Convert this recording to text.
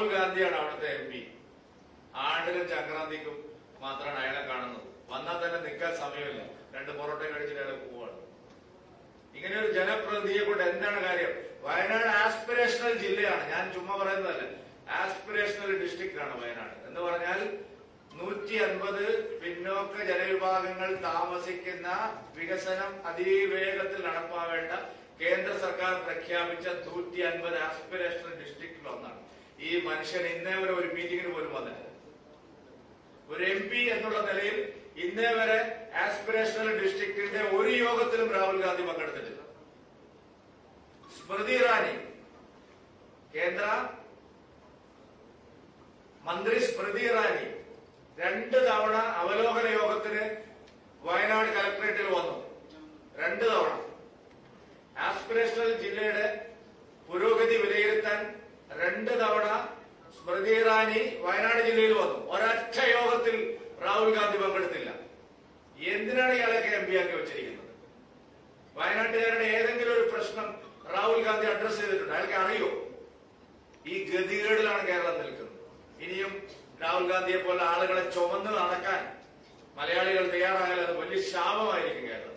രാഹുൽ ഗാന്ധിയാണ് അവിടുത്തെ M P. ആണ്ടിലും സംക്രാന്തിക്കും മാത്രമാണ് അയാളെ കാണുന്നത്. വന്നാൽ തന്നെ നിൽക്കാൻ സമയമില്ല. രണ്ട് പൊറോട്ട കഴിച്ചിട്ട് അയാൾ പോവാണ്. ഇങ്ങനെ ഒരു ജനപ്രതിനിധിയെ കൊണ്ട് എന്താണ് കാര്യം? വയനാട് ആസ്പിറേഷണൽ ജില്ലയാണ്. ഞാൻ ചുമ്മാ പറയുന്നതല്ല. ആസ്പിറേഷണൽ ഡിസ്ട്രിക്റ്റ് ആണ് വയനാട്. എന്ന് പറഞ്ഞാൽ നൂറ്റി അൻപത് പിന്നോക്ക ജനവിഭാഗങ്ങൾ താമസിക്കുന്ന വികസനം അതിവേഗത്തിൽ നടപ്പാവേണ്ട കേന്ദ്ര സർക്കാർ പ്രഖ്യാപിച്ച നൂറ്റി അൻപത് ആസ്പിറേഷണൽ ഡിസ്ട്രിക്റ്റിൽ ഒന്നാണ് ഈ മനുഷ്യൻ ഇന്നേ വരെ ഒരു മീറ്റിംഗിന് പോലും വന്നിട്ടില്ല ഒരു എം പി എന്നുള്ള നിലയിൽ ഇന്നേ വരെ ആസ്പിറേഷണൽ ഡിസ്ട്രിക്റ്റിന്റെ ഒരു യോഗത്തിലും രാഹുൽ ഗാന്ധി പങ്കെടുത്തിട്ടില്ല. സ്മൃതി ഇറാനി കേന്ദ്ര മന്ത്രി സ്മൃതി ഇറാനി രണ്ട് തവണ അവലോകന യോഗത്തിന് വയനാട് കലക്ടറേറ്റിൽ വന്നു രണ്ട് തവണ ആസ്പിറേഷണൽ ജില്ലയുടെ പുരോഗതി വിലയിരുത്താൻ രണ്ട് തവണ സ്മൃതി ഇറാനി വയനാട് ജില്ലയിൽ വന്നു. ഒരൊറ്റ യോഗത്തിൽ രാഹുൽ ഗാന്ധി പങ്കെടുത്തില്ല. എന്തിനാണ് ഇയാളൊക്കെ എം പി ആക്കി വെച്ചിരിക്കുന്നത്? വയനാട്ടുകാരുടെ ഏതെങ്കിലും ഒരു പ്രശ്നം രാഹുൽ ഗാന്ധി അഡ്രസ് ചെയ്തിട്ടുണ്ട്. അയാൾക്ക് അറിയോ? ഈ ഗതികേടിലാണ് കേരളം നിൽക്കുന്നത്. ഇനിയും രാഹുൽ ഗാന്ധിയെ പോലെ ആളുകളെ ചുമന്ന് നടക്കാൻ മലയാളികൾ തയ്യാറായാൽ അത് വലിയ ശാപമായിരിക്കും കേരളം.